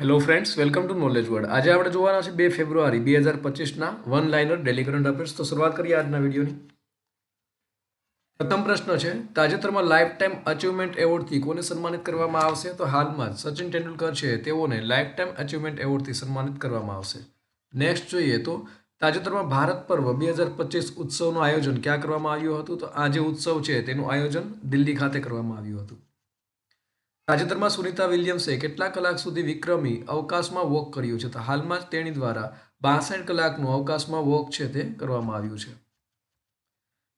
Hello friends welcome to knowledge word આજે આપણે જોવાના છે બે ફેબ્રુઆરી, બે હજાર પચીસના one liner daily current affairs તો શરૂઆત કરીએ આજના વિડીયોની. પ્રથમ પ્રશ્ન છે, તાજેતરમાં લાઈફ ટાઈમ અચીવમેન્ટ એવોર્ડથી કોને સન્માનિત કરવામાં આવશે? તો હાલમાં સચિન તેંડુલકર છે, તેઓને લાઈફ ટાઈમ અચીવમેન્ટ એવોર્ડથી સન્માનિત કરવામાં આવશે. નેક્સ્ટ જોઈએ તો, તાજેતરમાં ભારત પર્વ બે હજાર પચીસ ઉત્સવનું આયોજન ક્યાં કરવામાં આવ્યું હતું? તો આ જે ઉત્સવ છે, તેનું આયોજન દિલ્હી ખાતે કરવામાં આવ્યું હતું. તાજેતરમાં સુનિતા વિલિયમ્સે કેટલા કલાક સુધી વિક્રમી અવકાશમાં વોક કર્યું છે, તો હાલમાં જ તેણી દ્વારા બાસઠ કલાકનું અવકાશમાં વોક છે તે કરવામાં આવ્યું છે.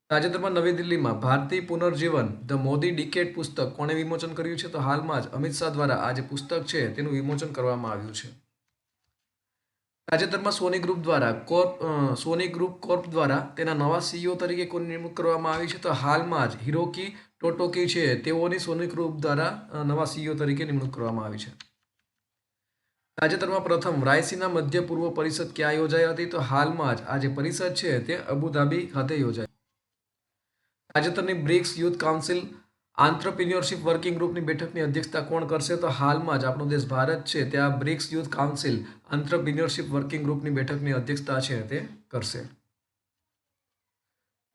તાજેતરમાં નવી દિલ્હીમાં ભારતીય પુનર્જીવન, ધ મોદી ડિકેટ પુસ્તક કોણે વિમોચન કર્યું છે, તો હાલમાં જ અમિત શાહ દ્વારા આ જે પુસ્તક છે તેનું વિમોચન કરવામાં આવ્યું છે. તાજેતરમાં સોની ગ્રુપ દ્વારા કોર્પ સોની ગ્રુપ કોર્પ દ્વારા તેના નવા સીઈઓ તરીકે કોની નિમણૂક કરવામાં આવી છે, તો હાલમાં જ હિરોકી ટોટોકી છે, તેઓની સોની ગ્રુપ દ્વારા નવા સીઈઓ તરીકે નિમણૂક કરવામાં આવી છે. તાજેતરમાં પ્રથમ રાયસીના મધ્ય પૂર્વ પરિષદ ક્યાં યોજાઈ હતી? તો હાલમાં જ આ જે પરિષદ છે, તે અબુધાબી ખાતે યોજાઈ. તાજેતરની BRICS youth council entrepreneurship working ગ્રુપની બેઠકની અધ્યક્ષતા કોણ કરશે? તો હાલમાં જ આપણો દેશ ભારત છે, ત્યાં BRICS youth council entrepreneurship working ગ્રુપની બેઠકની અધ્યક્ષતા છે, તે કરશે.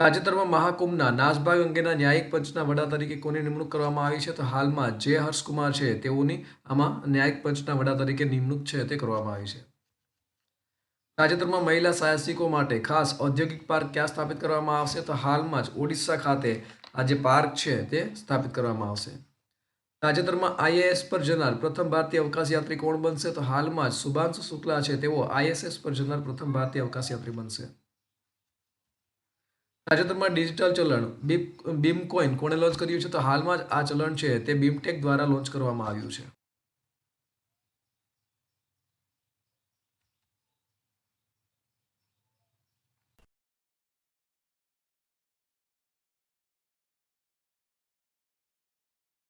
તાજેતરમાં મહાકુંભના નાસભાગ અંગેના ન્યાયિક પંચના વડા તરીકે કોની નિમણૂક કરવામાં આવી છે તો હાલમાં જે હર્ષકુમાર છે તેઓની આમાં ન્યાયિક પંચના વડા તરીકે નિમણૂક છે તે કરવામાં આવી છે. તાજેતરમાં મહિલા સાહસિકો માટે ખાસ ઔદ્યોગિક પાર્ક ક્યાં સ્થાપિત કરવામાં આવશે તો હાલમાં જ ઓડિશા ખાતે આ જે પાર્ક છે તે સ્થાપિત કરવામાં આવશે. તાજેતરમાં આઈએએસ પર જનાર પ્રથમ ભારતીય અવકાશ યાત્રી કોણ બનશે તો હાલમાં જ શુભાંશુ શુક્લા છે તેઓ આઈએસએસ પર જનાર પ્રથમ ભારતીય અવકાશ યાત્રી બનશે. તાજેતરમાં ડિજિટલ ચલણ બીમ બીમકોઇન કોણે લોન્ચ કર્યું છે? તો હાલમાં જ આ ચલણ છે તે બીમટેક દ્વારા લોન્ચ કરવામાં આવ્યું છે.